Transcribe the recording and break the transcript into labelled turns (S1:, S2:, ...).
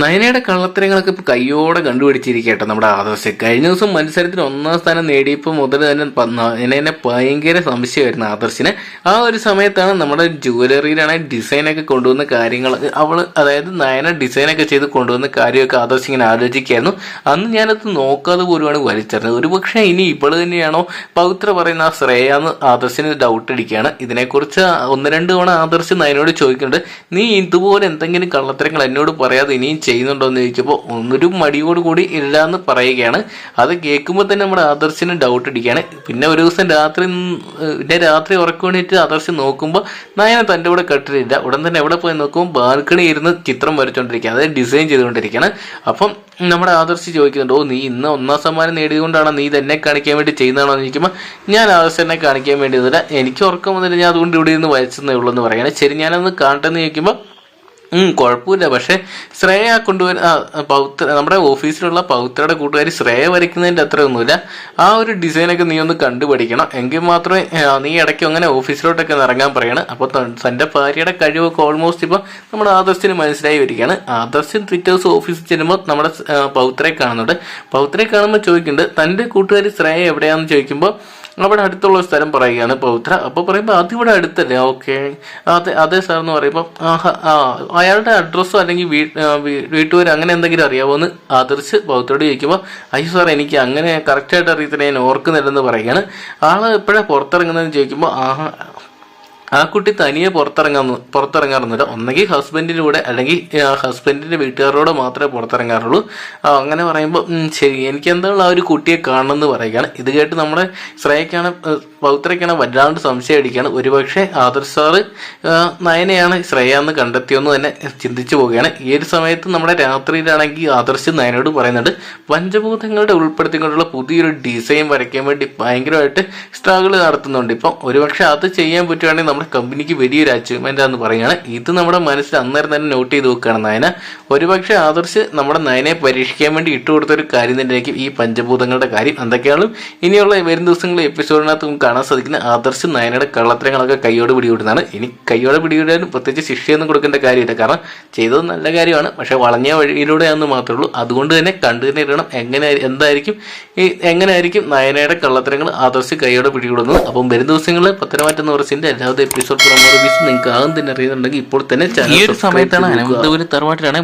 S1: നയനയുടെ കള്ളത്തരങ്ങളൊക്കെ ഇപ്പൊ കയ്യോടെ കണ്ടുപിടിച്ചിരിക്കട്ടെ നമ്മുടെ ആദർശ്. കഴിഞ്ഞ ദിവസം മത്സരത്തിൽ ഒന്നാം സ്ഥാനം നേടിയപ്പോൾ മുതൽ തന്നെ നയനെ ഭയങ്കര സംശയമായിരുന്നു ആദർശിന്. ആ ഒരു സമയത്താണ് നമ്മുടെ ജുവലറിയിലാണ് ഡിസൈനൊക്കെ കൊണ്ടുവന്ന കാര്യങ്ങൾ. അവൾ അതായത് നയന ഡിസൈനൊക്കെ ചെയ്ത് കൊണ്ടുവന്ന കാര്യമൊക്കെ ആദർശ് ഇങ്ങനെ ആലോചിക്കായിരുന്നു അന്ന് ഞാനത് നോക്കാതെ പോലുമാണ് വലിച്ചറിഞ്ഞത്. ഒരുപക്ഷെ ഇനി ഇവൾ തന്നെയാണോ? പൗത്ര പറയുന്ന ആ ശ്രേയാന്ന് ആദർശിന് ഡൗട്ട് അടിക്കുകയാണ്. ഇതിനെക്കുറിച്ച് ഒന്ന് രണ്ട് തവണ ആദർശ് നയനോട് ചോദിക്കുന്നുണ്ട്. നീ ഇതുപോലെ എന്തെങ്കിലും കള്ളത്തരങ്ങൾ എന്നോട് പറയാതെ ഇനിയും ചെയ്യുന്നുണ്ടോ എന്ന് ചോദിച്ചപ്പോൾ ഒന്നൊരു മടിയോട് കൂടി ഇല്ല എന്ന് പറയുകയാണ്. അത് കേൾക്കുമ്പോൾ തന്നെ നമ്മുടെ ആദർശിന് ഡൗട്ട് അടിക്കുകയാണ്. പിന്നെ ഒരു ദിവസം രാത്രി ന്ന് പിന്നെ രാത്രി ഉറക്കുവേണ്ടിട്ട് ആദർശൻ ആദർശ് നോക്കുമ്പോൾ നയന തന്റെ കൂടെ കെട്ടിട്ടില്ല ഉടൻ തന്നെ എവിടെ പോയി നോക്കുമ്പോൾ ബാൽക്കണി ഇരുന്ന് ചിത്രം വരച്ചുകൊണ്ടിരിക്കുകയാണ് അതായത് ഡിസൈൻ ചെയ്തുകൊണ്ടിരിക്കുകയാണ്. അപ്പം നമ്മുടെ ആദർശ് ചോദിക്കുന്നുണ്ട് ഓ നീ ഇന്ന് ഒന്നാം സമ്മാനം നേടിയതുകൊണ്ടാണ് നീ ഇതെന്നെ കാണിക്കാൻ വേണ്ടി ചെയ്യുന്നതാണോ? എന്ന് ചോദിക്കുമ്പോൾ ഞാൻ ആദർശനെ കാണിക്കാൻ വേണ്ടി എനിക്ക് ഉറക്കം വന്നിട്ട് ഞാൻ അതുകൊണ്ട് ഇവിടെ ഇരുന്ന് വരച്ചെന്നേ ഉള്ളൂ എന്ന് പറയുകയാണ്. ശരി ഞാനൊന്ന് കാണട്ടെ എന്ന് ചോദിക്കുമ്പോൾ കുഴപ്പമില്ല. പക്ഷെ ശ്രേയ കൊണ്ടുവരുന്ന പൗത്ര നമ്മുടെ ഓഫീസിലുള്ള പൗത്രയുടെ കൂട്ടുകാരി ശ്രേയ വരയ്ക്കുന്നതിന്റെ അത്രയൊന്നുമില്ല ആ ഒരു ഡിസൈനൊക്കെ നീ ഒന്ന് കണ്ടുപഠിക്കണം. എങ്കിൽ മാത്രമേ നീ ഇടയ്ക്ക് അങ്ങനെ ഓഫീസിലോട്ടൊക്കെ ഇറങ്ങാൻ പറയണം. അപ്പോൾ തന്റെ ഭാര്യയുടെ കഴിവൊക്കെ ഓൾമോസ്റ്റ് ഇപ്പോൾ നമ്മുടെ ആദർശിന് മനസ്സിലായി വരികയാണ്. ആദർശൻ ട്വിറ്റേഴ്സ് ഓഫീസിൽ ചെല്ലുമ്പോൾ നമ്മുടെ പൗത്രയെ കാണുന്നുണ്ട്. പൗത്രയെ കാണുമ്പോൾ ചോദിക്കുന്നുണ്ട് തന്റെ കൂട്ടുകാരി ശ്രേയ എവിടെയാണെന്ന്? ചോദിക്കുമ്പോൾ അവിടെ അടുത്തുള്ള സ്ഥലം പറയുകയാണ് പൗത്ര. അപ്പോൾ പറയുമ്പോൾ അതിവിടെ അടുത്തല്ലേ? ഓക്കെ. അതെ അതെ സാർ എന്ന് പറയുമ്പോൾ അയാളുടെ അഡ്രസ്സോ അല്ലെങ്കിൽ വീ ആ, അങ്ങനെ എന്തെങ്കിലും അറിയാമോ എന്ന് ആദർശ് പൗത്രയോട് ചോദിക്കുമ്പോൾ അയ്യോ സാർ എനിക്ക് അങ്ങനെ കറക്റ്റായിട്ട് അറിയത്തില്ല ഞാൻ ഓർക്കുന്നില്ലെന്ന് പറയുകയാണ്. ആൾ എപ്പോഴാണ് പുറത്തിറങ്ങുന്നതെന്ന് ചോദിക്കുമ്പോൾ ആഹാ ആ കുട്ടി തനിയെ പുറത്തിറങ്ങാന്ന് പുറത്തിറങ്ങാറൊന്നുമില്ല ഒന്നെങ്കിൽ ഹസ്ബൻഡിന്റെ കൂടെ അല്ലെങ്കിൽ ഹസ്ബൻഡിന്റെ വീട്ടുകാരോട് മാത്രമേ പുറത്തിറങ്ങാറുള്ളൂ. അങ്ങനെ പറയുമ്പോൾ ശരി എനിക്ക് എന്താണ് ആ ഒരു കുട്ടിയെ കാണണമെന്ന് പറയുകയാണ്. ഇത് കേട്ട് നമ്മുടെ ശ്രേയക്കാണ് പൗത്രയ്ക്കാണ് വല്ലാണ്ട് സംശയം അടിക്കുകയാണ്. ഒരുപക്ഷെ ആദർശ് സാറ് നയനയാണ് ശ്രേയ എന്ന് കണ്ടെത്തിയെന്ന് തന്നെ ചിന്തിച്ചു പോവുകയാണ്. ഈ ഒരു സമയത്ത് നമ്മുടെ രാത്രിയിലാണെങ്കിൽ ആദർശ് നയനോട് പറയുന്നുണ്ട് പഞ്ചഭൂതങ്ങളുടെ ഉൾപ്പെടുത്തിക്കൊണ്ടുള്ള പുതിയൊരു ഡിസൈൻ വരയ്ക്കാൻ വേണ്ടി ഭയങ്കരമായിട്ട് സ്ട്രഗിൾ നടത്തുന്നുണ്ട്. ഇപ്പം ഒരുപക്ഷെ അത് ചെയ്യാൻ പറ്റുവാണെങ്കിൽ നമ്മുടെ കമ്പനിക്ക് വലിയൊരു അച്ചീവ്മെന്റ് ആണെന്ന് പറയുകയാണ്. ഇത് നമ്മുടെ മനസ്സിൽ അന്നേരം തന്നെ നോട്ട് ചെയ്ത് നോക്കുകയാണ് നയന. ഒരുപക്ഷെ ആദർശ് നമ്മുടെ നയനെ പരീക്ഷിക്കാൻ വേണ്ടി ഇട്ടുകൊടുത്ത ഒരു കാര്യം തന്നെയായിരിക്കും ഈ പഞ്ചഭൂതങ്ങളുടെ കാര്യം. എന്തൊക്കെയാണ് ഇനിയുള്ള വരും ദിവസങ്ങളിൽ എപ്പിസോഡിനകത്ത് നമുക്ക് കാണാൻ സാധിക്കുന്ന ആദർശ് നയനയുടെ കള്ളത്തരങ്ങളൊക്കെ കൈയോട് പിടികൂടുന്നതാണ്. ഇനി കൈയോടെ പിടികൂടാനും പ്രത്യേകിച്ച് ശിക്ഷയൊന്നും കൊടുക്കേണ്ട കാര്യമില്ല. കാരണം ചെയ്തത് നല്ല കാര്യമാണ്. പക്ഷെ വളഞ്ഞ വഴിയിലൂടെയാണെന്ന് മാത്രമേ ഉള്ളൂ. അതുകൊണ്ട് തന്നെ കണ്ടു തന്നെ ഇടണം. എങ്ങനെ എന്തായിരിക്കും ഈ എങ്ങനെയായിരിക്കും നയനയുടെ കള്ളത്തരങ്ങൾ ആദർശ് കൈയോടെ പിടികൂടുന്നത്? അപ്പം വരും ദിവസങ്ങളിൽ പത്തനമാറ്റം എന്ന് പറഞ്ഞതിന്റെ എല്ലാവരും എപ്പിസോഡ് പ്രൊമോ റിവ്യൂസ് നിങ്ങൾക്ക് ആകും തന്നെ അറിയുന്നുണ്ടെങ്കിൽ ഇപ്പോൾ തന്നെ
S2: ഈ ഒരു സമയത്താണ് അനന്തപുരി തറവാട്ടിലാണ്.